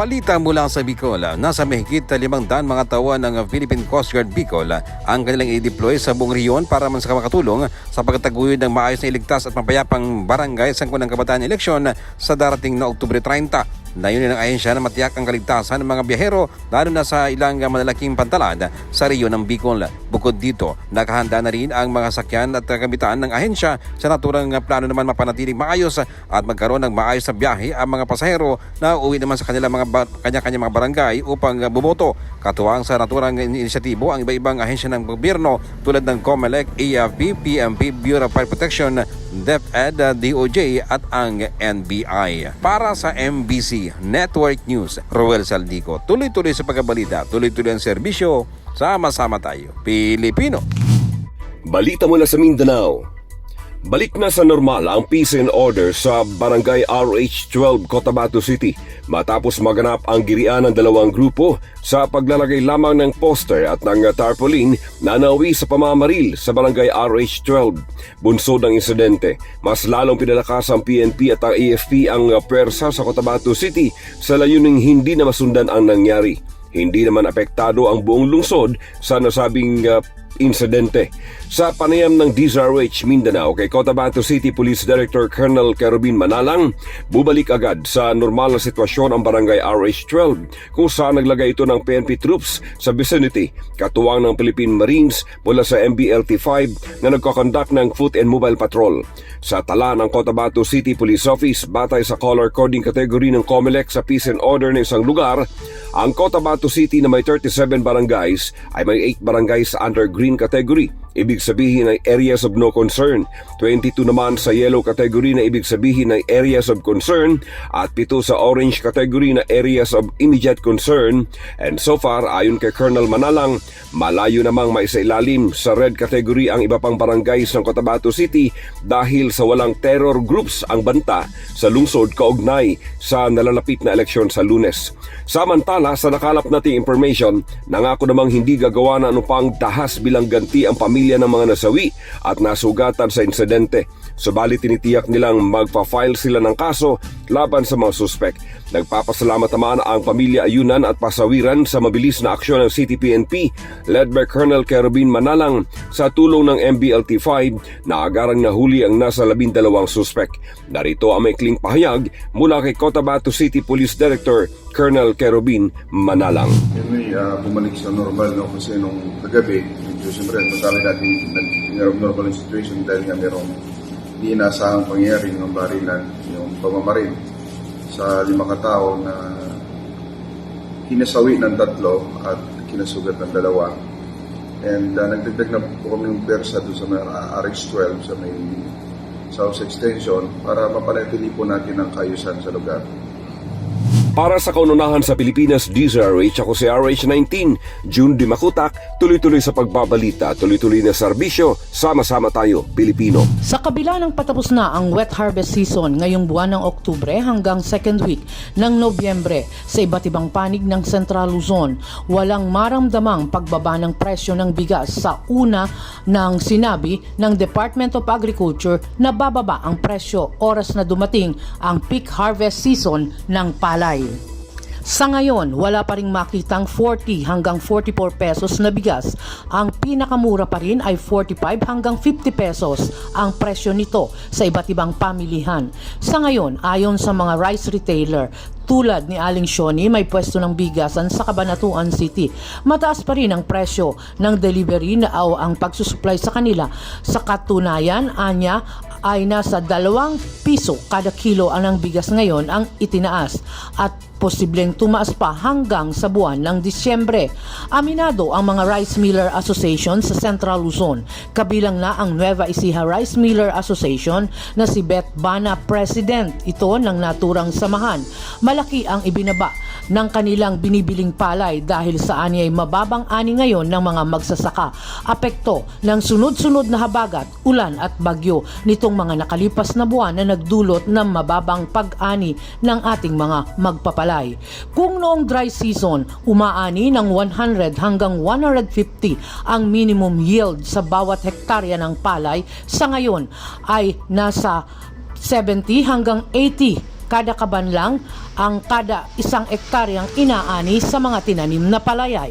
Balita mula sa Bicol, nasa mahigit limang daan mga tawa ng Philippine Coast Guard Bicol ang kanilang i-deploy sa buong riyon para man sa makatulong sa pagtataguyod ng maayos na iligtas at mapayapang barangay sa ng kabataan eleksyon sa darating na Oktubre 30. Layunin ng ahensya na matiyak ang kaligtasan ng mga biyahero lalo na sa ilang malalaking pantalan sa riyon ng Bicol. Bukod dito, nakahanda na rin ang mga sakyan at kagamitan ng ahensya sa naturang plano naman mapanatiling maayos at magkaroon ng maayos na biyahe ang mga pasahero na uwi naman sa kanilang mga kanya-kanya mga barangay upang bumoto. Katuwang sa naturang inisyatibo ang iba-ibang ahensya ng gobyerno tulad ng COMELEC, AFP, PMP, Bureau of Fire Protection, DepEd, DOJ at ang NBI. Para sa MBC Network News, Roel Saldico, tuloy-tuloy sa pagkabalita, tuloy-tuloy ang serbisyo, sama-sama tayo. Pilipino. Balita mula sa Mindanao. Balik na sa normal ang peace and order sa Barangay RH12 Cotabato City matapos maganap ang girian ng dalawang grupo sa paglalagay lamang ng poster at ng tarpaulin na nauwi sa pamamaril sa Barangay RH12. Bunsod ng insidente, mas lalong pinalakas ang PNP at ang AFP ang pwersa sa Cotabato City sa layuning hindi na masundan ang nangyari. Hindi naman apektado ang buong lungsod sa nasabing uh, insidente. Sa panayam ng DZRH Mindanao kay Cotabato City Police Director Colonel Kerubin Manalang, bubalik agad sa normal na sitwasyon ang barangay RH12 kung saan naglagay ito ng PNP troops sa vicinity, katuwang ng Philippine Marines mula sa MBLT-5 na nagkakondak ng foot and mobile patrol. Sa tala ng Cotabato City Police Office, batay sa color coding category ng COMELEC sa peace and order ng isang lugar, ang Cotabato City na may 37 barangays ay may 8 barangays under green category. Ibig sabihin ay areas of no concern. 22 naman sa yellow category na ibig sabihin ay areas of concern at 7 sa orange category na areas of immediate concern. And so far, ayon kay Colonel Manalang, malayo namang maisailalim sa red category ang iba pang barangays ng Cotabato City dahil sa walang terror groups ang banta sa lungsod kaugnay sa nalalapit na eleksyon sa lunes. Samantala, sa nakalap nating information, nangako namang hindi gagawa na anupang dahas bilang ganti ang pamilya ng mga nasawi at nasugatan sa insidente. Subalit tinitiyak nilang magpa-file sila ng kaso laban sa mga suspek. Nagpapasalamat naman ang pamilya Ayunan at Pasawiran sa mabilis na aksyon ng City PNP led by Colonel Kerubin Manalang sa tulong ng MBLT-5 na agarang nahuli ang nasa labindalawang suspek. Narito ang maikling pahayag mula kay Cotabato City Police Director Colonel Kerubin Manalang. Anyway, uh, bumalik sa normal no kasi nung kagabi, medyo siyempre masama natin nag normal yung situation dahil nga merong hindi inaasahang pangyayari ng barilan, yung pamamaril sa lima katao na kinasawi ng tatlo at kinasugat ng dalawa. And uh, nagdagdag na po kami ng persa doon sa may RX-12 sa may South Extension para mapanatili po natin ang kayusan sa lugar. Para sa kaununahan sa Pilipinas, DZRH ako si RH19, June Di Makutak, tuloy-tuloy sa pagbabalita, tuloy-tuloy na serbisyo, sama-sama tayo, Pilipino. Sa kabila ng patapos na ang wet harvest season ngayong buwan ng Oktubre hanggang second week ng Nobyembre sa iba't ibang panig ng Central Luzon, walang maramdamang pagbaba ng presyo ng bigas sa una ng sinabi ng Department of Agriculture na bababa ang presyo oras na dumating ang peak harvest season ng palay. Sa ngayon, wala pa ring makitang 40 hanggang 44 pesos na bigas. Ang pinakamura pa rin ay 45 hanggang 50 pesos ang presyo nito sa iba't ibang pamilihan. Sa ngayon, ayon sa mga rice retailer, tulad ni Aling Shoni, may pwesto ng bigasan sa Cabanatuan City. Mataas pa rin ang presyo ng delivery na o ang pagsusupply sa kanila. Sa katunayan, anya ay nasa dalawang piso kada kilo. Ang bigas ngayon ang itinaas. At posibleng tumaas pa hanggang sa buwan ng Disyembre. Aminado ang mga Rice Miller Association sa Central Luzon. Kabilang na ang Nueva Ecija Rice Miller Association na si Beth Bana President. Ito ng naturang samahan. Malaki ang ibinaba ng kanilang binibiling palay dahil sa ani ay mababang ani ngayon ng mga magsasaka. Apekto ng sunod-sunod na habagat, ulan at bagyo nitong mga nakalipas na buwan na nagdulot ng mababang pag-ani ng ating mga magpapalay. Kung noong dry season, umaani ng 100 hanggang 150 ang minimum yield sa bawat hektarya ng palay, sa ngayon ay nasa 70 hanggang 80 kada kaban lang ang kada isang ektaryang inaani sa mga tinanim na palayay.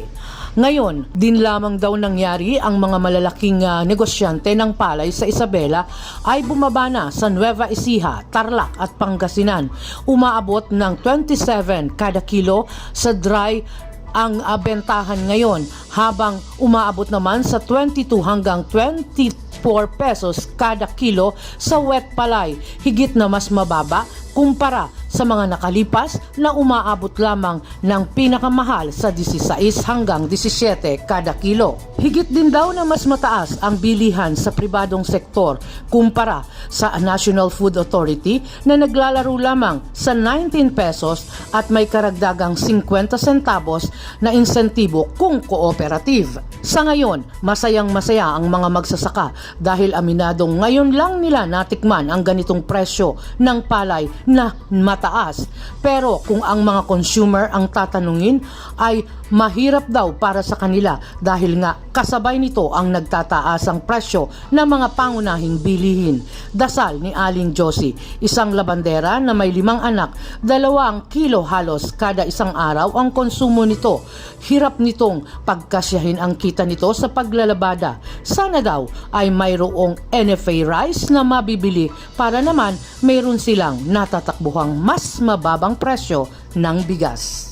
Ngayon, din lamang daw nangyari ang mga malalaking ah, negosyante ng palay sa Isabela ay bumaba na sa Nueva Ecija, Tarlac at Pangasinan. Umaabot ng 27 kada kilo sa dry ang ah, bentahan ngayon habang umaabot naman sa 22 hanggang 24 pesos kada kilo sa wet palay, higit na mas mababa kumpara sa mga nakalipas na umaabot lamang ng pinakamahal sa 16 hanggang 17 kada kilo. Higit din daw na mas mataas ang bilihan sa pribadong sektor kumpara sa National Food Authority na naglalaro lamang sa 19 pesos at may karagdagang 50 centavos na insentibo kung cooperative. Sa ngayon, masayang masaya ang mga magsasaka dahil aminadong ngayon lang nila natikman ang ganitong presyo ng palay na mataas. Pero kung ang mga consumer ang tatanungin ay mahirap daw para sa kanila dahil nga kasabay nito ang nagtataas ang presyo ng mga pangunahing bilihin. Dasal ni Aling Josie, isang labandera na may limang anak, dalawang kilo halos kada isang araw ang konsumo nito. Hirap nitong pagkasyahin ang kita nito sa paglalabada. Sana daw ay mayroong NFA rice na mabibili para naman mayroon silang natatakbuhang mas mababang presyo ng bigas.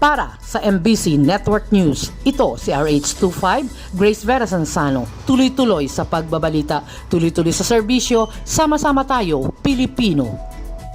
Para sa MBC Network News, ito si RH25, Grace Vera Sansano. Tuloy-tuloy sa pagbabalita, tuloy-tuloy sa serbisyo, sama-sama tayo, Pilipino.